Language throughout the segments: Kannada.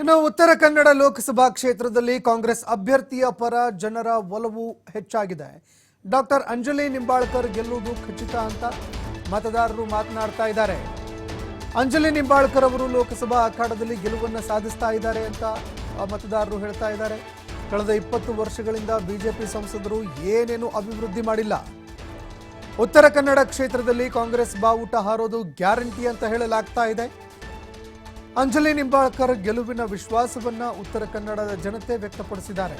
ಇನ್ನು ಉತ್ತರ ಕನ್ನಡ ಲೋಕಸಭಾ ಕ್ಷೇತ್ರದಲ್ಲಿ ಕಾಂಗ್ರೆಸ್ ಅಭ್ಯರ್ಥಿಯ ಪರ ಜನರ ಒಲವು ಹೆಚ್ಚಾಗಿದೆ. ಡಾಕ್ಟರ್ ಅಂಜಲಿ ನಿಂಬಾಳ್ಕರ್ ಗೆಲ್ಲುವುದು ಖಚಿತ ಅಂತ ಮತದಾರರು ಮಾತನಾಡ್ತಾ ಇದ್ದಾರೆ. ಅಂಜಲಿ ನಿಂಬಾಳ್ಕರ್ ಅವರು ಲೋಕಸಭಾ ಅಖಾಡದಲ್ಲಿ ಗೆಲುವನ್ನು ಸಾಧಿಸ್ತಾ ಇದ್ದಾರೆ ಅಂತ ಮತದಾರರು ಹೇಳ್ತಾ ಇದ್ದಾರೆ. ಕಳೆದ ಇಪ್ಪತ್ತು ವರ್ಷಗಳಿಂದ ಬಿಜೆಪಿ ಸಂಸದರು ಏನೇನು ಅಭಿವೃದ್ಧಿ ಮಾಡಿಲ್ಲ. ಉತ್ತರ ಕನ್ನಡ ಕ್ಷೇತ್ರದಲ್ಲಿ ಕಾಂಗ್ರೆಸ್ ಬಾವುಟ ಹಾರೋದು ಗ್ಯಾರಂಟಿ ಅಂತ ಹೇಳಲಾಗ್ತಾ ಇದೆ. ಅಂಜಲಿ ನಿಂಬಾಳ್ಕರ್ ಗೆಲುವಿನ ವಿಶ್ವಾಸವನ್ನ ಉತ್ತರ ಕನ್ನಡದ ಜನತೆ ವ್ಯಕ್ತಪಡಿಸಿದ್ದಾರೆ.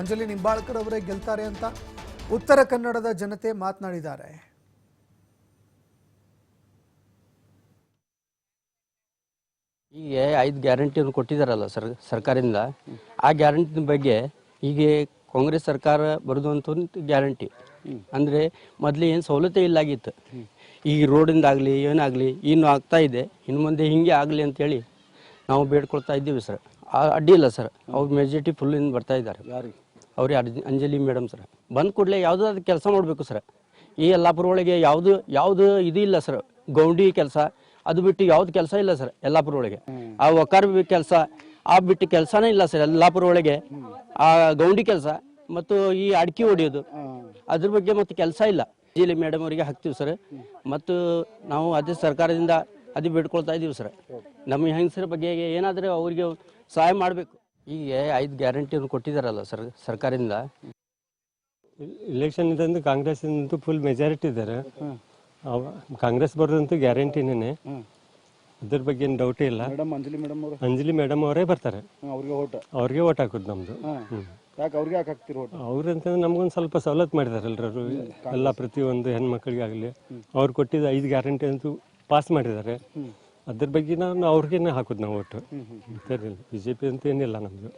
ಅಂಜಲಿ ನಿಂಬಾಳ್ಕರ್ ಅವರೇ ಗೆಲ್ತಾರೆ ಅಂತ ಉತ್ತರ ಕನ್ನಡದ ಜನತೆ ಮಾತನಾಡಿದ್ದಾರೆ. ಈಗ ಐದು ಗ್ಯಾರಂಟಿಯನ್ನು ಕೊಟ್ಟಿದ್ದಾರಲ್ಲ ಸರ್ ಸರ್ಕಾರದಿಂದ. ಆ ಗ್ಯಾರಂಟಿ ಬಗ್ಗೆ ಈಗ ಕಾಂಗ್ರೆಸ್ ಸರ್ಕಾರ ಬರೋದು ಅಂತ ಒಂದು ಗ್ಯಾರಂಟಿ ಅಂದರೆ ಮೊದಲು ಏನು ಸವಲತ್ತೇ ಇಲ್ಲಾಗಿತ್ತು. ಈಗ ರೋಡಿಂದ ಆಗಲಿ ಏನಾಗಲಿ ಇನ್ನು ಆಗ್ತಾ ಇದೆ. ಇನ್ನು ಮುಂದೆ ಹಿಂಗೆ ಆಗಲಿ ಅಂತೇಳಿ ನಾವು ಬೇಡ್ಕೊಳ್ತಾ ಇದ್ದೀವಿ ಸರ್. ಆ ಅಡ್ಡಿ ಇಲ್ಲ ಸರ್. ಅವ್ರ ಮೆಜಾರಿಟಿ ಫುಲ್ ಇಂದ ಬರ್ತಾ ಇದ್ದಾರೆ. ಅವ್ರಿಗೆ ಅರ್ಜಿ ಅಂಜಲಿ ಮೇಡಮ್ ಸರ್. ಬಂದ ಕೂಡಲೇ ಯಾವುದಾದ್ರು ಕೆಲಸ ಮಾಡಬೇಕು ಸರ್. ಈ ಯಲ್ಲಾಪುರ ಒಳಗೆ ಯಾವುದು ಯಾವುದು ಇದು ಇಲ್ಲ ಸರ್. ಗೌಂಡಿ ಕೆಲಸ ಅದು ಬಿಟ್ಟು ಯಾವ್ದು ಕೆಲಸ ಇಲ್ಲ ಸರ್ ಯಲ್ಲಾಪುರ ಒಳಗೆ. ಆ ಒಕ್ಕಾರ ಕೆಲಸ ಆ ಬಿಟ್ಟು ಕೆಲಸನೇ ಇಲ್ಲ ಸರ್ ಯಲ್ಲಾಪುರ ಒಳಗೆ. ಆ ಗೌಂಡಿ ಕೆಲಸ ಮತ್ತು ಈ ಅಡಿಕೆ ಹೊಡೆಯೋದು. ಅದ್ರ ಬಗ್ಗೆ ಮತ್ತೆ ಕೆಲಸ ಇಲ್ಲ. ಜಿಲ್ಲೆ ಮೇಡಮ್ ಅವರಿಗೆ ಹಾಕ್ತೀವಿ ಸರ್ ಮತ್ತು ನಾವು ಅದೇ ಸರ್ಕಾರದಿಂದ ಅದು ಬಿಡ್ಕೊಳ್ತಾ ಇದ್ದೀವಿ ಸರ್ ನಮ್ಮ ಹೆಂಗಸರ ಬಗ್ಗೆ ಏನಾದರೂ ಅವರಿಗೆ ಸಹಾಯ ಮಾಡಬೇಕು. ಈಗ ಐದು ಗ್ಯಾರಂಟಿಯನ್ನು ಕೊಟ್ಟಿದ್ದಾರಲ್ಲ ಸರ್ ಸರ್ಕಾರದಿಂದ. ಇಲೆಕ್ಷನ್ ಇದಂದು ಕಾಂಗ್ರೆಸ್ ಫುಲ್ ಮೆಜಾರಿಟಿ ಇದ್ದಾರೆ. ಅವ- ಕಾಂಗ್ರೆಸ್ ಬರೋದಂತೂ ಗ್ಯಾರಂಟಿನೇ ಅದ್ರ ಬಗ್ಗೆ ಏನು ಡೌಟೇ ಇಲ್ಲ. ಮೇಡಮ್ ಅಂಜಲಿ ಮೇಡಮ್ ಅವರು? ಅಂಜಲಿ ಮೇಡಮ್ ಅವರೇ ಬರ್ತಾರೆ. ಅವ್ರಿಗೆ ಓಟ್ ಹಾಕೋದು ನಮ್ದು. ಯಾಕೆ ಅವ್ರಿಗೆ ಯಾಕೆ ಹಾಕ್ತಿರ ಓಟ್ ಅವ್ರಂತಂದ್ರೆ ನಮ್ಗೊಂದು ಸ್ವಲ್ಪ ಸವಲತ್ತು ಮಾಡಿದ್ದಾರೆ ಎಲ್ಲರೂ ಎಲ್ಲ ಪ್ರತಿಯೊಂದು ಹೆಣ್ಮಕ್ಳಿಗೆ ಆಗಲಿ. ಅವ್ರು ಕೊಟ್ಟಿದ್ದ ಐದು ಗ್ಯಾರಂಟಿ ಅಂತೂ ಪಾಸ್ ಮಾಡಿದ್ದಾರೆ. ಅದ್ರ ಬಗ್ಗೆ ನಾನು ಅವ್ರಿಗೇನೆ ಹಾಕೋದು ನಾವು ಓಟು ಬಿ ಜೆ ಪಿ ಅಂತ ಏನಿಲ್ಲ ನಮ್ಮದು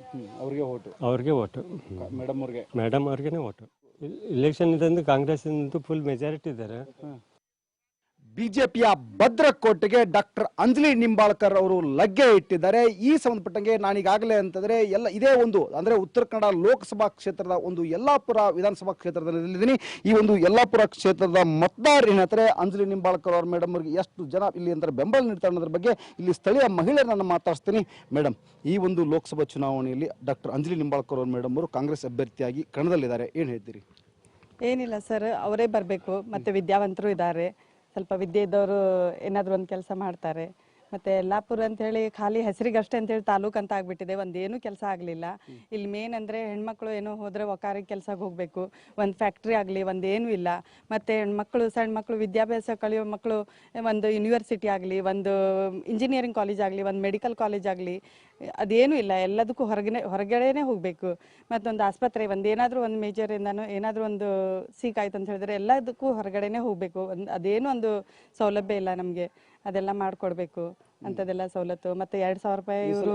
ಅವ್ರಿಗೆ ಓಟು ಅವ್ರಿಗೆ ಓಟು ಮೇಡಮ್ ಅವ್ರಿಗೆ. ಮೇಡಮ್ ಅವ್ರಿಗೇನೆ ಓಟು ಇಲೆಕ್ಷನ್ ಇದಂದು ಕಾಂಗ್ರೆಸ್ ಫುಲ್ ಮೆಜಾರಿಟಿ ಇದ್ದಾರೆ. ಬಿಜೆಪಿಯ ಭದ್ರಕೋಟೆಗೆ ಡಾಕ್ಟರ್ ಅಂಜಲಿ ನಿಂಬಾಳ್ಕರ್ ಅವರು ಲಗ್ಗೆ ಇಟ್ಟಿದ್ದಾರೆ. ಈ ಸಂಬಂಧಪಟ್ಟಂಗೆ ನಾನೀಗಾಗಲೇ ಅಂತಂದ್ರೆ ಎಲ್ಲ ಇದೇ ಒಂದು, ಅಂದ್ರೆ ಉತ್ತರ ಕನ್ನಡ ಲೋಕಸಭಾ ಕ್ಷೇತ್ರದ ಒಂದು ಯಲ್ಲಾಪುರ ವಿಧಾನಸಭಾ ಕ್ಷೇತ್ರದಲ್ಲಿ ಈ ಒಂದು ಯಲ್ಲಾಪುರ ಕ್ಷೇತ್ರದ ಮತದಾರರು ಏನಂತಾರೆ ಅಂಜಲಿ ನಿಂಬಾಳ್ಕರ್ ಅವ್ರ ಮೇಡಮ್ ಅವರಿಗೆ ಎಷ್ಟು ಜನ ಇಲ್ಲಿ ಅಂದರೆ ಬೆಂಬಲ ನೀಡ್ತಾರೆ ಅನ್ನೋದ್ರ ಬಗ್ಗೆ ಇಲ್ಲಿ ಸ್ಥಳೀಯ ಮಹಿಳೆಯರನ್ನು ಮಾತಾಡ್ಸ್ತೀನಿ. ಮೇಡಮ್ ಈ ಒಂದು ಲೋಕಸಭಾ ಚುನಾವಣೆಯಲ್ಲಿ ಡಾಕ್ಟರ್ ಅಂಜಲಿ ನಿಂಬಾಳ್ಕರ್ ಅವ್ರ ಮೇಡಮ್ ಅವರು ಕಾಂಗ್ರೆಸ್ ಅಭ್ಯರ್ಥಿಯಾಗಿ ಕಣದಲ್ಲಿದ್ದಾರೆ. ಏನು ಹೇಳ್ತೀರಿ? ಏನಿಲ್ಲ ಸರ್, ಅವರೇ ಬರಬೇಕು. ಮತ್ತು ವಿದ್ಯಾವಂತರು ಇದ್ದಾರೆ. ಸ್ವಲ್ಪ ವಿದ್ಯೆ ಇದ್ದವರು ಏನಾದರೂ ಒಂದು ಕೆಲಸ ಮಾಡ್ತಾರೆ. ಮತ್ತು ಯಲ್ಲಾಪುರ ಅಂತ ಹೇಳಿ ಖಾಲಿ ಹೆಸರಿಗಷ್ಟೇ ಅಂತೇಳಿ ತಾಲೂಕು ಅಂತ ಆಗ್ಬಿಟ್ಟಿದೆ. ಒಂದೇನು ಕೆಲಸ ಆಗಲಿಲ್ಲ. ಇಲ್ಲಿ ಮೇನ್ ಅಂದ್ರೆ ಹೆಣ್ಮಕ್ಳು ಏನೋ ಹೋದ್ರೆ ಒಕಾರಿ ಕೆಲ್ಸಕ್ಕೆ ಹೋಗಬೇಕು. ಒಂದು ಫ್ಯಾಕ್ಟ್ರಿ ಆಗಲಿ ಒಂದೇನೂ ಇಲ್ಲ. ಮತ್ತೆ ಹೆಣ್ಮಕ್ಳು ಸಣ್ಣ ಮಕ್ಳು ವಿದ್ಯಾಭ್ಯಾಸ ಕಲಿಯೋ ಮಕ್ಕಳು ಒಂದು ಯೂನಿವರ್ಸಿಟಿ ಆಗಲಿ ಒಂದು ಇಂಜಿನಿಯರಿಂಗ್ ಕಾಲೇಜ್ ಆಗಲಿ ಒಂದು ಮೆಡಿಕಲ್ ಕಾಲೇಜ್ ಆಗಲಿ ಅದೇನೂ ಇಲ್ಲ. ಎಲ್ಲದಕ್ಕೂ ಹೊರಗನೆ ಹೊರಗಡೆನೇ ಹೋಗಬೇಕು. ಮತ್ತೊಂದು ಆಸ್ಪತ್ರೆ ಒಂದು ಏನಾದರೂ ಒಂದು ಮೇಜರಿಂದನೂ ಏನಾದರೂ ಒಂದು ಸೀಕ್ ಆಯ್ತು ಅಂತ ಹೇಳಿದ್ರೆ ಎಲ್ಲದಕ್ಕೂ ಹೊರಗಡೆನೆ ಹೋಗಬೇಕು. ಒಂದು ಅದೇನು ಒಂದು ಸೌಲಭ್ಯ ಇಲ್ಲ ನಮಗೆ. ಅದೆಲ್ಲ ಮಾಡ್ಕೊಡ್ಬೇಕು ಅಂತದೆಲ್ಲ ಸವಲತ್ತು. ಮತ್ತೆ ಎರಡ್ ಸಾವಿರ ರೂಪಾಯಿ ಇವರು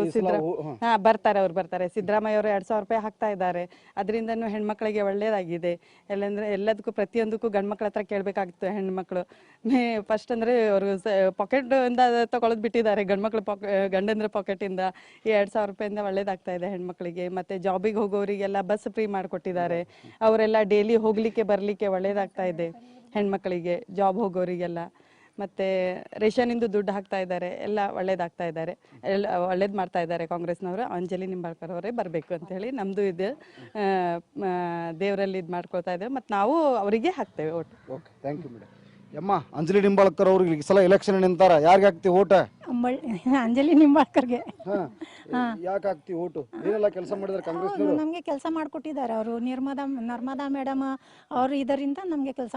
ಹಾ ಬರ್ತಾರೆ ಅವ್ರು ಬರ್ತಾರೆ. ಸಿದ್ದರಾಮಯ್ಯ ಅವರು ಎರಡ್ ಸಾವಿರ ರೂಪಾಯಿ ಹಾಕ್ತಾ ಇದ್ದಾರೆ. ಅದರಿಂದನೂ ಹೆಣ್ಮಕ್ಳಿಗೆ ಒಳ್ಳೇದಾಗಿದೆ. ಎಲ್ಲಂದ್ರೆ ಎಲ್ಲದಕ್ಕೂ ಪ್ರತಿಯೊಂದಕ್ಕೂ ಗಂಡ್ಮಕ್ಳ ಹತ್ರ ಕೇಳಬೇಕಾಗಿತ್ತು ಹೆಣ್ಮಕ್ಳು. ಮೇ ಫಸ್ಟ್ ಅಂದ್ರೆ ಅವರು ಪಾಕೆಟ್ ಇಂದ ತಗೊಳ್ಳೋದು ಬಿಟ್ಟಿದ್ದಾರೆ. ಗಂಡ್ಮಕ್ಳು ಪಾಕೆ ಗಂಡಂದ್ರ ಇಂದ ಈ ಎರಡ್ ಸಾವಿರ ರೂಪಾಯಿಂದ ಒಳ್ಳೇದಾಗ್ತಾ ಇದೆ ಹೆಣ್ಮಕ್ಳಿಗೆ. ಮತ್ತೆ ಜಾಬಿಗೆ ಹೋಗೋರಿಗೆಲ್ಲ ಬಸ್ ಫ್ರೀ ಮಾಡಿಕೊಟ್ಟಿದ್ದಾರೆ. ಅವರೆಲ್ಲ ಡೈಲಿ ಹೋಗ್ಲಿಕ್ಕೆ ಬರ್ಲಿಕ್ಕೆ ಒಳ್ಳೇದಾಗ್ತಾ ಇದೆ ಹೆಣ್ಮಕ್ಳಿಗೆ ಜಾಬ್ ಹೋಗೋರಿಗೆಲ್ಲ. ಮತ್ತೆ ರೇಷನಿಂದು ದುಡ್ಡು ಹಾಕ್ತಾ ಇದ್ದಾರೆ, ಎಲ್ಲ ಒಳ್ಳೇದಾಗ್ತಾ ಇದ್ದಾರೆ. ಎಲ್ಲ ಒಳ್ಳೇದು ಮಾಡ್ತಾ ಇದ್ದಾರೆ ಕಾಂಗ್ರೆಸ್ನವರು. ಅಂಜಲಿ ನಿಂಬಾಳ್ಕರ್ ಅವರೇ ಬರಬೇಕು ಅಂತ ಹೇಳಿ ನಮ್ಮದು ಇದು. ದೇವರಲ್ಲಿ ಇದು ಮಾಡ್ಕೊಳ್ತಾ ಇದ್ದೇವೆ. ಮತ್ತು ನಾವು ಅವರಿಗೆ ಹಾಕ್ತೇವೆ vote. Okay thank you madam ಯಮ್ಮ Anjali Nimbalkar ಅವ್ರಿಗೆ ಈ ಸಲ ಎಲೆಕ್ಷನ್ ನಿಂತಾರ. ಯಾರಿಗೆ ಹಾಕ್ತಿ ಓಟ ಅಂಬಳ್ ಅಂಜಲಿ ನಿಂಬಾಳ್ಕರ್ಗೆ. ಯಾಕೆ ಹಾಕ್ತಿ ಓಟು ಏನೆಲ್ಲ ಕೆಲಸ ಮಾಡಿದಾರೆ ಕಾಂಗ್ರೆಸ್ ನಮಗೆ ಕೆಲಸ ಮಾಡಿಕೊಟ್ಟಿದ್ದಾರೆ ಅವರು. ನಿರ್ಮದಾ ನರ್ಮದಾ ಮೇಡಮ್ ಅವರು ಇದರಿಂದ ನಮಗೆ ಕೆಲಸ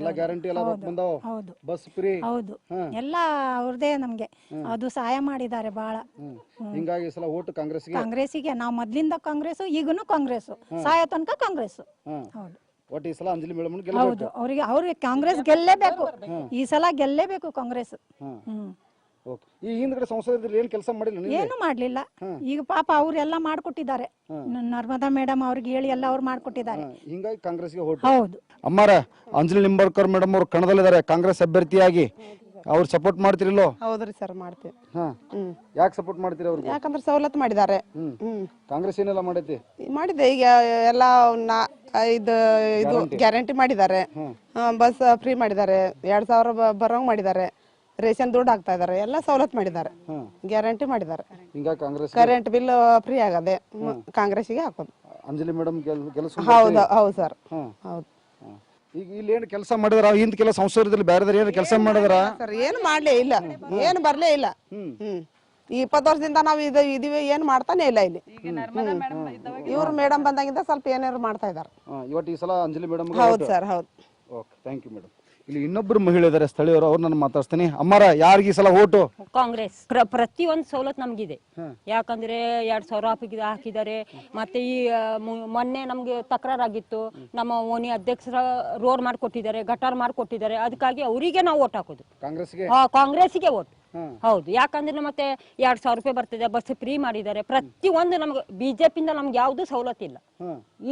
ಎಲ್ಲ ಗ್ಯಾರಂಟಿ ಎಲ್ಲ ಬಂದಾವ? ಹೌದು. ಬಸ್ ಫ್ರೀ ಹೌದು. ಎಲ್ಲ ಅವರದೇ ನಮಗೆ. ಅದು ಸಹಾಯ ಮಾಡಿದ್ದಾರೆ ಬಹಳ ಹಿಂಗಾಗಿ ಈ ಸಲ ಓಟು ಕಾಂಗ್ರೆಸ್ಗೆ? ಕಾಂಗ್ರೆಸ್ಸಿಗೆ. ನಾವು ಮೊದಲಿಂದ ಕಾಂಗ್ರೆಸ್ ಈಗನು ಕಾಂಗ್ರೆಸ್ ಸಹಾಯ ತನಕ ಕಾಂಗ್ರೆಸ್ ಹೌದು. ಒಟ್ಟು ಈ ಸಲ ಅಂಜಲಿ ಮೇಡಮ್ ಹೌದು ಗೆಲ್ಲಬೇಕು ಅವ್ರಿಗೆ ಅವ್ರಿಗೆ ಕಾಂಗ್ರೆಸ್ ಗೆಲ್ಲೇಬೇಕು. ಈ ಸಲ ಗೆಲ್ಲೇಬೇಕು ಕಾಂಗ್ರೆಸ್. ಹಾ. ಹ್ಮ್. ಓಕೆ. ಈ ಹಿಂದ್ಗಡೆ ಸಂಸದರಲ್ಲಿ ಏನ್ ಕೆಲಸ ಮಾಡಿಲ್ಲ ನೀವು ಏನು ಮಾಡ್ಲಿಲ್ಲ. ಈಗ ಪಾಪ ಅವ್ರೆಲ್ಲ ಮಾಡ್ಕೊಟ್ಟಿದ್ದಾರೆ. ನ- ನರ್ಮದಾ ಮೇಡಮ್ ಅವ್ರಿಗೆ ಹೇಳಿ ಎಲ್ಲ ಅವ್ರು ಮಾಡ್ಕೊಟ್ಟಿದ್ದಾರೆ. ಹಿಂಗಾಗಿ ಕಾಂಗ್ರೆಸ್ ಹೌದು. ಅಮ್ಮಾರ ಅಂಜಲಿ ನಿಂಬರ್ಕರ್ ಮೇಡಮ್ ಅವ್ರು ಕಣದಲ್ಲಿದ್ದಾರೆ. ಕಾಂಗ್ರೆಸ್ ಅಭ್ಯರ್ಥಿಯಾಗಿ. ಅವ್ರು ಸಪೋರ್ಟ್ ಮಾಡ್ತಿರಲ್ಲೋ? ಹೌದ್ರಿ ಸರ್ ಮಾಡ್ತೀವಿ. ಹಾ. ಯಾಕೆ ಸಪೋರ್ಟ್ ಮಾಡ್ತೀರಿ ಅವ್ರಿಗೆ? ಯಾಕಂದ್ರೆ ಸವಲತ್ತು ಮಾಡಿದ್ದಾರೆ. ಹ್ಮ್. ಕಾಂಗ್ರೆಸ್ ಏನೆಲ್ಲ ಮಾಡೈತಿ? ಮಾಡಿದೆ ಈಗ ಎಲ್ಲ ನಾ ಇದು ಇದು ಗ್ಯಾರಂಟಿ ಮಾಡಿದ್ದಾರೆ. ಬಸ್ ಫ್ರೀ ಮಾಡಿದ್ದಾರೆ. ಎರಡ್ ಸಾವಿರ ಬರೋಂಗ್ ಮಾಡಿದ್ದಾರೆ. ರೇಷನ್ ದುಡ್ಡು ಆಗ್ತಾ ಇದಾರೆ ಎಲ್ಲ ಸವಲತ್ತು ಮಾಡಿದ್ದಾರೆ. ಗ್ಯಾರಂಟಿ ಮಾಡಿದ್ದಾರೆ. ಹಿಂಗ ಕಾಂಗ್ರೆಸ್ ಕರೆಂಟ್ ಬಿಲ್ ಫ್ರೀ ಆಗದೆ. ಕಾಂಗ್ರೆಸ್ಗೆ ಕಾಂಗ್ರೆಸ್ಸಿಗೆ ಹಾಕೋದು. ಅಂಜಲಿ ಮೇಡಮ್ ಕೆಲಸ ಹೌದು ಹೌದು ಸರ್ ಹೌದು. ಈಗ ಇಲ್ಲಿ ಏನು ಕೆಲಸ ಮಾಡಿದ್ರ? ಹಿಂದ್ ಕೆಲ ಸಂಸದರಲ್ಲಿ ಬೇರೆ ಏನು ಕೆಲಸ ಮಾಡಿದ್ರ? ಸರ್? ಏನು ಮಾಡ್ಲೇ ಇಲ್ಲ. ಏನು ಬರ್ಲೇ ಇಲ್ಲ. ಹ್ಮ್. ಈ ಇಪ್ಪತ್ತು ವರ್ಷದಿಂದ ನಾವು ಇದು ಇದೀವಿ ಏನು ಮಾಡ್ತಾನೆ ಇಲ್ಲ ಇಲ್ಲಿ. ಇವ್ರು ಮೇಡಮ್ ಬಂದಾಗಿಂದ ಸ್ವಲ್ಪ ಏನಾದ್ರು ಮಾಡ್ತಾ ಇದಾರೆ. ಇವತ್ತು ಈ ಸಲ ಅಂಜಲಿ ಮೇಡಮ್ ಹೌದು ಸರ್ ಹೌದು. ಓಕೆ ಥ್ಯಾಂಕ್ ಯು ಮೇಡಮ್ ಇಲ್ಲಿ ಇನ್ನೊಬ್ರು ಮಹಿಳೆ ಇದ್ದಾರೆ ಸ್ಥಳೀಯರು ಅವ್ರು ನಾನು ಮಾತಾಡ್ತೀನಿ ಅಮ್ಮಾರ ಯಾರಿಗೆ ಸಲ ಓಟು? ಕಾಂಗ್ರೆಸ್. ಪ್ರತಿ ಪ್ರತಿಯೊಂದು ಸವಲತ್ತು ನಮಗಿದೆ. ಯಾಕಂದ್ರೆ ಎರಡ್ ಸಾವಿರ ಹಾಕಿ ಹಾಕಿದ್ದಾರೆ. ಮತ್ತೆ ಈ ಆ, ಮು- ಮೊನ್ನೆ ನಮ್ಗೆ ತಕರಾರಾಗಿತ್ತು. ನಮ್ಮ ಓಣಿ ಅಧ್ಯಕ್ಷರ ರೋಡ್ ಮಾಡಿಕೊಟ್ಟಿದ್ದಾರೆ ಗಟಾರ್ ಮಾಡಿಕೊಟ್ಟಿದ್ದಾರೆ. ಅದಕ್ಕಾಗಿ ಅವರಿಗೆ ನಾವು ಓಟ್ ಹಾಕೋದು. ಕಾಂಗ್ರೆಸ್ಗೆ? ಆ, ಕಾಂಗ್ರೆಸ್ಸಿಗೆ ಓಟ್. ಹೌದು. ಯಾಕಂದ್ರೆ ಮತ್ತೆ ಎರಡ್ ಸಾವಿರ ರೂಪಾಯಿ ಬರ್ತಿದೆ ಬಸ್ ಫ್ರೀ ಮಾಡಿದ್ದಾರೆ. ಪ್ರತಿ ಒಂದು ನಮ್ಗೆ ಬಿಜೆಪಿಯಿಂದ ನಮ್ಗೆ ಯಾವ್ದು ಸವಲತ್ತಿಲ್ಲ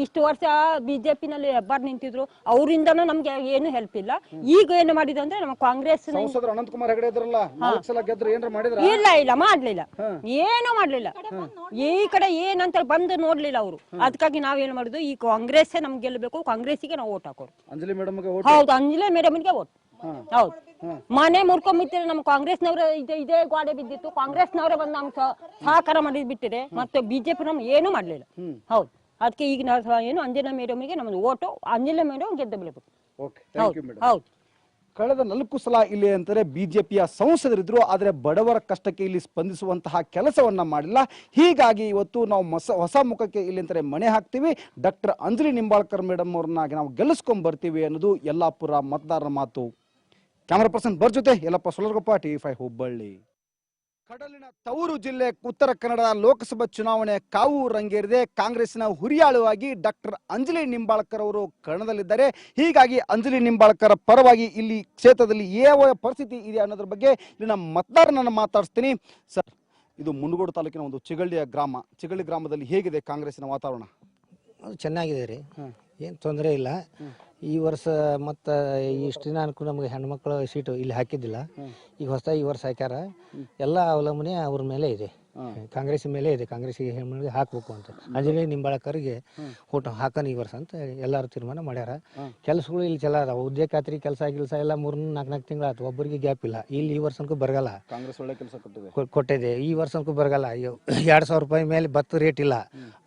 ಇಷ್ಟು ವರ್ಷ ಬಿಜೆಪಿನಲ್ಲಿ ಹೆಬ್ಬಾರ್ ನಿಂತಿದ್ರು ಅವರಿಂದ ನಮ್ಗೆ ಏನು ಹೆಲ್ಪ್ ಇಲ್ಲ. ಈಗ ಏನು ಮಾಡಿದ್ರೆ ಅಂದ್ರೆ ನಮ್ಮ ಕಾಂಗ್ರೆಸ್ ಸಂಸದರು ಅನಂತ್ ಕುಮಾರ್ ಹೆಗಡೆ ಇದ್ರಲ್ಲ ಇಲ್ಲ ಇಲ್ಲ ಮಾಡ್ಲಿಲ್ಲ. ಏನು ಮಾಡ್ಲಿಲ್ಲ. ಈ ಕಡೆ ಏನಂತ ಬಂದು ನೋಡ್ಲಿಲ್ಲ ಅವರು. ಅದಕ್ಕಾಗಿ ಏನ್ ಮಾಡುದು ಈ ಕಾಂಗ್ರೆಸ್ ನಮ್ಗೆ ಗೆಲ್ಲಬೇಕು ಕಾಂಗ್ರೆಸ್ಗೆ ನಾವು ಓಟ್ ಹಾಕೋರು ಅಂಜಲಿ ಮೇಡಮ್ ಹೌದು ಅಂಜಲಿ ಮೇಡಮ್ಗೆ ಓಟ್. ಹೌದು. ಮನೆ ಮುರ್ಕೊಂಡ್ಬಿಟ್ಟಿದ್ರೆ ನಮ್ಮ ಕಾಂಗ್ರೆಸ್ನವ್ರ ಇದೇ ಇದೇ ಗೋಡೆ ಬಿದ್ದಿತ್ತು. ಕಾಂಗ್ರೆಸ್ನವರೇ ಬಂದು ನಮ್ಗೆ ಸಹ- ಸಹಕಾರ ಮಾಡಿ ಬಿಟ್ಟಿದೆ. ಮತ್ತೆ ಬಿಜೆಪಿ ನಮ್ ಏನು ಮಾಡ್ಲಿಲ್ಲ. ಹೌದು. ಅದಕ್ಕೆ ಈಗ ನಾವು ಏನು ಅಂಜನಾ ಮೇಡಮ್ಗೆ ನಮ್ದು ಓಟು. ಅಂಜನಾ ಮೇಡಮ್ ಗೆದ್ದ ಬಿಡಬೇಕು ಓಕೆ ಥ್ಯಾಂಕ್ ಯು ಹೌದು ಮೇಡಮ್ ಹೌದು. ಕಳೆದ ನಾಲ್ಕು ಸಲ ಇಲ್ಲಿ ಅಂತಾರೆ ಬಿಜೆಪಿಯ ಸಂಸದರಿದ್ರು ಆದರೆ ಬಡವರ ಕಷ್ಟಕ್ಕೆ ಇಲ್ಲಿ ಸ್ಪಂದಿಸುವಂತಹ ಕೆಲಸವನ್ನ ಮಾಡಿಲ್ಲ. ಹೀಗಾಗಿ ಇವತ್ತು ನಾವು ಮಸ ಹೊಸ ಮುಖಕ್ಕೆ ಇಲ್ಲಿ ಅಂತಾರೆ ಮಣೆ ಹಾಕ್ತೀವಿ. ಡಾಕ್ಟರ್ ಅಂಜಲಿ ನಿಂಬಾಳ್ಕರ್ ಮೇಡಮ್ ಅವ್ರನ್ನಾಗಿ ನಾವು ಗೆಲ್ಲಿಸ್ಕೊಂಡ್ ಬರ್ತೀವಿ ಅನ್ನೋದು ಯಲ್ಲಾಪುರ ಮತದಾರರ ಮಾತು. ಕ್ಯಾಮರಾ ಪರ್ಸನ್ ಬರ್ ಜೊತೆ ಎಲ್ಲಪ್ಪ ಸೊಲರ್ಗೊಪ್ಪ ಟಿ ಫೈ ಹುಬ್ಬಳ್ಳಿ. ಕಡಲಿನ ತವರು ಜಿಲ್ಲೆ ಉತ್ತರ ಕನ್ನಡ ಲೋಕಸಭಾ ಚುನಾವಣೆ ಕಾವು ರಂಗೇರಿದೆ. ಕಾಂಗ್ರೆಸ್ನ ಹುರಿಯಾಳುವಾಗಿ ಡಾಕ್ಟರ್ ಅಂಜಲಿ ನಿಂಬಾಳ್ಕರ್ ಅವರು ಕಣದಲ್ಲಿದ್ದಾರೆ. ಹೀಗಾಗಿ ಅಂಜಲಿ ನಿಂಬಾಳ್ಕರ್ ಪರವಾಗಿ ಇಲ್ಲಿ ಕ್ಷೇತ್ರದಲ್ಲಿ ಯಾವ ಪರಿಸ್ಥಿತಿ ಇದೆ ಅನ್ನೋದ್ರ ಬಗ್ಗೆ ಇಲ್ಲಿನ ಮತದಾರನನ್ನು ಮಾತಾಡಿಸ್ತೀನಿ. ಸರ್ ಇದು ಮುನಗೋಡು ತಾಲೂಕಿನ ಒಂದು ಚಿಗಳ್ಳಿಯ ಗ್ರಾಮ. ಚಿಗಳ್ಳಿ ಗ್ರಾಮದಲ್ಲಿ ಹೇಗಿದೆ ಕಾಂಗ್ರೆಸ್ಸಿನ ವಾತಾವರಣ? ಅದು ಚೆನ್ನಾಗಿದೆ ರೀ. ಏನು ತೊಂದರೆ ಇಲ್ಲ. ಈ ವರ್ಷ ಮತ್ತು ಇಷ್ಟು ದಿನ ಅನ್ಕು ನಮಗೆ ಹೆಣ್ಮಕ್ಳು ಸೀಟು ಇಲ್ಲಿ ಹಾಕಿದ್ದಿಲ್ಲ. ಈಗ ಹೊಸ ಈ ವರ್ಷ ಹಾಕ್ಯಾರ. ಎಲ್ಲ ಅವಲಂಬನೆ ಅವ್ರ ಮೇಲೆ ಇದೆ. ಕಾಂಗ್ರೆಸ್ ಮೇಲೆ ಇದೆ. ಕಾಂಗ್ರೆಸ್ಗೆ ಹೆಣ್ಮಕ್ಳಿಗೆ ಹಾಕ್ಬೇಕು ಅಂತ. ಅಂಜಲಿ ನಿಂಬಾಳಕರಿಗೆ ಊಟ ಹಾಕನ್ ಈ ವರ್ಷ ಅಂತ ಎಲ್ಲರೂ ತೀರ್ಮಾನ ಮಾಡ್ಯಾರ. ಕೆಲಸಗಳು ಇಲ್ಲಿ ಚಲ ಅದಾವ. ಉದ್ಯೋಗ ಖಾತ್ರಿ ಕೆಲಸ ಗಿಲ್ಸ ಎಲ್ಲ ಮೂರು ನಾಲ್ಕು ನಾಲ್ಕು ತಿಂಗಳು ಆಯ್ತು ಒಬ್ಬರಿಗೆ ಗ್ಯಾಪ್ ಇಲ್ಲ. ಇಲ್ಲಿ ಈ ವರ್ಷಕ್ಕೂ ಬರಗಲ್ಲ. ಕಾಂಗ್ರೆಸ್ ಒಳ್ಳೆ ಕೆಲಸ ಕೊಟ್ಟಿದೆ. ಕೊಟ್ಟಿದೆ. ಈ ವರ್ಷಕ್ಕೂ ಬರಗಲ್ಲ. ಎರಡು ಸಾವಿರ ರೂಪಾಯಿ ಮೇಲೆ ಭತ್ತ ರೇಟ್ ಇಲ್ಲ.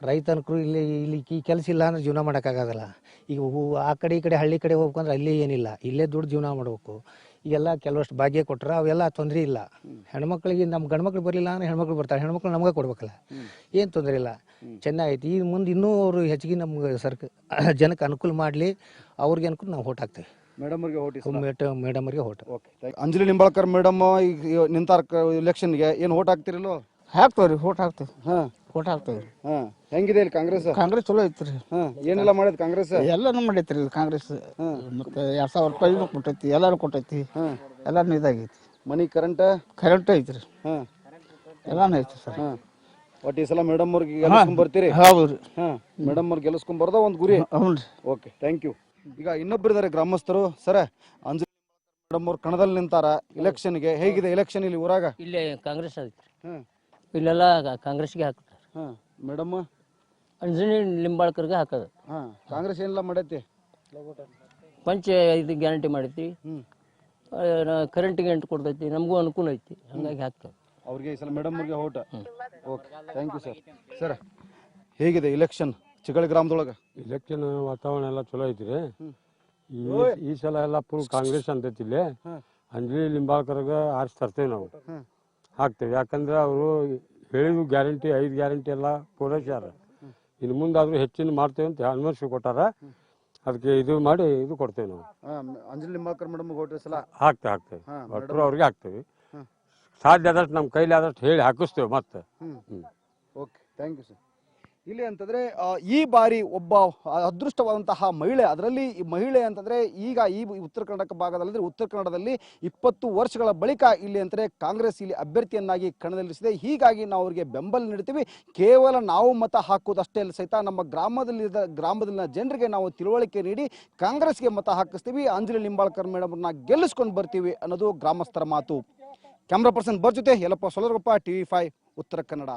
ರೈತನಕರು ಇಲ್ಲಿ ಇಲ್ಲಿ ಈ ಕೆಲಸ ಇಲ್ಲ ಅಂದ್ರೆ ಜೀವನ ಮಾಡೋಕ್ಕಾಗೋದಿಲ್ಲ ಈಗ ಆ ಕಡೆ ಈ ಕಡೆ ಹಳ್ಳಿ ಕಡೆ ಹೋಗ್ಬೇಕಂದ್ರೆ ಅಲ್ಲಿ ಏನಿಲ್ಲ. ಇಲ್ಲೇ ದುಡ್ಡು ಜೀವನ ಮಾಡಬೇಕು. ಈಗೆಲ್ಲ ಕೆಲವಷ್ಟು ಭಾಗ್ಯ ಕೊಟ್ರೆ ಅವೆಲ್ಲ ತೊಂದರೆ ಇಲ್ಲ. ಹೆಣ್ಮಕ್ಳಿಗೆ ನಮ್ಮ ಗಂಡ್ಮಕ್ಳು ಬರಲಿಲ್ಲ ಅಂದ್ರೆ ಹೆಣ್ಮಕ್ಳು ಬರ್ತಾರೆ. ಹೆಣ್ಮಕ್ಳು ನಮಗೆ ಕೊಡ್ಬೇಕಲ್ಲ. ಏನು ತೊಂದರೆ ಇಲ್ಲ. ಚೆನ್ನಾಗೈತಿ ಈ ಮುಂದೆ ಇನ್ನೂ ಅವರು ಹೆಚ್ಚಿಗೆ ನಮ್ಗೆ ಸರ್ಕ ಜನಕ್ಕೆ ಅನುಕೂಲ ಮಾಡಲಿ. ಅವ್ರಿಗೆ ಅನುಕೂಲ ನಾವು ಓಟ್ ಹಾಕ್ತೇವೆ. ಮೇಡಮ್ ಅವ್ರಿಗೆ ಓಟಿ ಮೇಡಮ್ ಅವ್ರಿಗೆ vote. Okay Anjali Nimbalkar madam ಈಗ ನಿಂತಾರ ಇಲೆಕ್ಷನ್ಗೆ ಏನು ಓಟ್ ಹಾಕ್ತಿರಲ್ಲೋ? ಹಾಕ್ತೇವ್ರಿ ಓಟ್ ಹಾಕ್ತೇವೆ. ಹಾಂ. ಓಟ್ ಹಾಕ್ತೇವ್ರಿ ಹಾಂ. ಹೆಂಗಿದೆ ಇಲ್ಲಿ ಕಾಂಗ್ರೆಸ್? ಕಾಂಗ್ರೆಸ್ ಚಲೋ ಐತ್ರಿ. ಹಾಂ ಏನೆಲ್ಲ ಮಾಡಿದ್ ಕಾಂಗ್ರೆಸ್? ಎಲ್ಲಾನು ಮಾಡೈತ್ರಿ ಇಲ್ಲಿ ಕಾಂಗ್ರೆಸ್. ಮತ್ತೆ ಎರಡ್ ಸಾವಿರ ರೂಪಾಯಿ ಕೊಟ್ಟೈತಿ ಎಲ್ಲಾರು ಕೊಟ್ಟೈತಿ. ಎಲ್ಲಾನು ಇದಾಗೈತಿ. ಮನಿ ಕರೆಂಟ್ ಕರೆಂಟ್ ಐತ್ರಿ. ಹಾಂ. ಎಲ್ಲಾನು ಐತಿ ಸರ್. ಹಾಂ. ಒಟ್ಟು ಈ ಸಲ ಮೇಡಮ್ ಅವ್ರಿಗೆ ಗೆಲ್ಸ್ಕೊಂಡ್ ಬರ್ತೀರಿ? ಹೌದ್ರಿ. ಹಾಂ ಮೇಡಮ್ ಅವ್ರಿಗೆ ಗೆಲ್ಸ್ಕೊಂಡ್ ಬರೋದ ಒಂದು ಗುರಿ. ಹ್ಞೂ ಓಕೆ ಥ್ಯಾಂಕ್ ಯು ಈಗ ಇನ್ನೊಬ್ರು ಇದಾರೆ ಗ್ರಾಮಸ್ಥರು. ಸರ ಅಂಜು ಮೇಡಮ್ ಅವ್ರು ಕಣದಲ್ಲಿ ನಿಂತಾರ. ಇಲೆಕ್ಷನ್ಗೆ ಹೇಗಿದೆ ಎಲೆಕ್ಷನ್ ಇಲ್ಲಿ ಊರಾಗ? ಇಲ್ಲೇ ಕಾಂಗ್ರೆಸ್ ಐತಿ ಹಾಂ. ಇಲ್ಲೆಲ್ಲ ಕಾಂಗ್ರೆಸ್ಗೆ ಹಾಕ್ತಾರೆ ಹಾಂ ಮೇಡಮ್ ಅಂಜನಿ ಲಿಂಬಾಳ್ಕರ್ಗೆ ಹಾಕೋದು. ಹಾಂ ಕಾಂಗ್ರೆಸ್ ಏನಿಲ್ಲ ಮಾಡೈತಿ? ಪಂಚ ಇದು ಗ್ಯಾರಂಟಿ ಮಾಡೈತಿ. ಕರೆಂಟ್ ಗ್ಯಾರಂಟಿ ಕೊಡ್ತೈತಿ ನಮಗೂ ಅನುಕೂಲ ಐತಿ ಹಂಗಾಗಿ ಹಾಕ್ತೇವೆ. ಅವ್ರಿಗೆ ಈ ಸಲ ಮೇಡಮ್ ಅವ್ರಿಗೆ ಓಟ okay thank you sir sir ಹೇಗಿದೆ ಇಲೆಕ್ಷನ್ ಚಿಗಳ ಗ್ರಾಮದೊಳಗೆ? ಇಲೆಕ್ಷನ್ ವಾತಾವರಣ ಎಲ್ಲ ಚಲೋ ಐತ್ರಿ. ಈ ಈ ಸಲ ಎಲ್ಲ ಫುಲ್ ಕಾಂಗ್ರೆಸ್ ಅಂತೈತಿ ಇಲ್ಲಿ. ಅಂಜಲಿ ಲಿಂಬಾಳ್ಕರ್ಗ ಆರಿಸಿ ತರ್ತೇವೆ ನಾವು. ಹಾಕ್ತೇವೆ. ಯಾಕಂದ್ರೆ ಅವರು ಹೇಳಿದ್ರು ಗ್ಯಾರಂಟಿ ಐದು ಗ್ಯಾರಂಟಿ ಎಲ್ಲ ಪೂರೈಸ್ಯಾರ. ಇನ್ನು ಮುಂದಾದ್ರೂ ಹೆಚ್ಚಿನ ಮಾಡ್ತೇವೆ ಅಂತ ಅನ್ವರ್ಷ ಕೊಟ್ಟಾರ ಅದಕ್ಕೆ ಇದು ಮಾಡಿ ಇದು ಕೊಡ್ತೇವೆ ನಾವು. ಅಂಜಲಿ ನಿಂಬಾಕರ್ ಮೇಡಮ್ ಸಲ? ಹಾಕ್ತೇವೆ ಹಾಕ್ತೇವೆ. ಭಟ್ರು ಅವ್ರಿಗೆ ಹಾಕ್ತೇವೆ. ಸಾಧ್ಯ ಆದಷ್ಟು ನಮ್ಮ ಕೈಲಿ ಆದಷ್ಟು ಹೇಳಿ ಹಾಕಿಸ್ತೇವೆ ಮತ್ತೆ. ಓಕೆ ಥ್ಯಾಂಕ್ ಯು ಸರ್ ಇಲ್ಲಿ ಅಂತಂದ್ರೆ ಈ ಬಾರಿ ಒಬ್ಬ ಅದೃಷ್ಟವಾದಂತಹ ಮಹಿಳೆ, ಅದರಲ್ಲಿ ಈ ಮಹಿಳೆ ಅಂತಂದ್ರೆ ಈಗ ಈ ಉತ್ತರ ಕರ್ನಾಟಕ ಭಾಗದಲ್ಲಿ ಉತ್ತರ ಕನ್ನಡದಲ್ಲಿ ಇಪ್ಪತ್ತು ವರ್ಷಗಳ ಬಳಿಕ ಇಲ್ಲಿ ಅಂತಂದ್ರೆ ಕಾಂಗ್ರೆಸ್ ಇಲ್ಲಿ ಅಭ್ಯರ್ಥಿಯನ್ನಾಗಿ ಕಣದಲ್ಲಿಸಿದೆ ಹೀಗಾಗಿ ನಾವು ಅವರಿಗೆ ಬೆಂಬಲ ನೀಡ್ತೀವಿ ಕೇವಲ ನಾವು ಮತ ಹಾಕುವುದಷ್ಟೇ ಅಲ್ಲ ಸಹಿತ ನಮ್ಮ ಗ್ರಾಮದಲ್ಲಿ ಗ್ರಾಮದಲ್ಲಿನ ಜನರಿಗೆ ನಾವು ತಿಳುವಳಿಕೆ ನೀಡಿ ಕಾಂಗ್ರೆಸ್ಗೆ ಮತ ಹಾಕಿಸ್ತೀವಿ. ಅಂಜಲಿ ನಿಂಬಾಳ್ಕರ್ ಮೇಡಮ್ನ ಗೆಲ್ಲಿಸ್ಕೊಂಡು ಬರ್ತೀವಿ ಅನ್ನೋದು ಗ್ರಾಮಸ್ಥರ ಮಾತು. ಕ್ಯಾಮ್ರಾ ಪರ್ಸನ್ ಬರ್ ಜೊತೆ Yallappa T TV five, Uttara Kannada.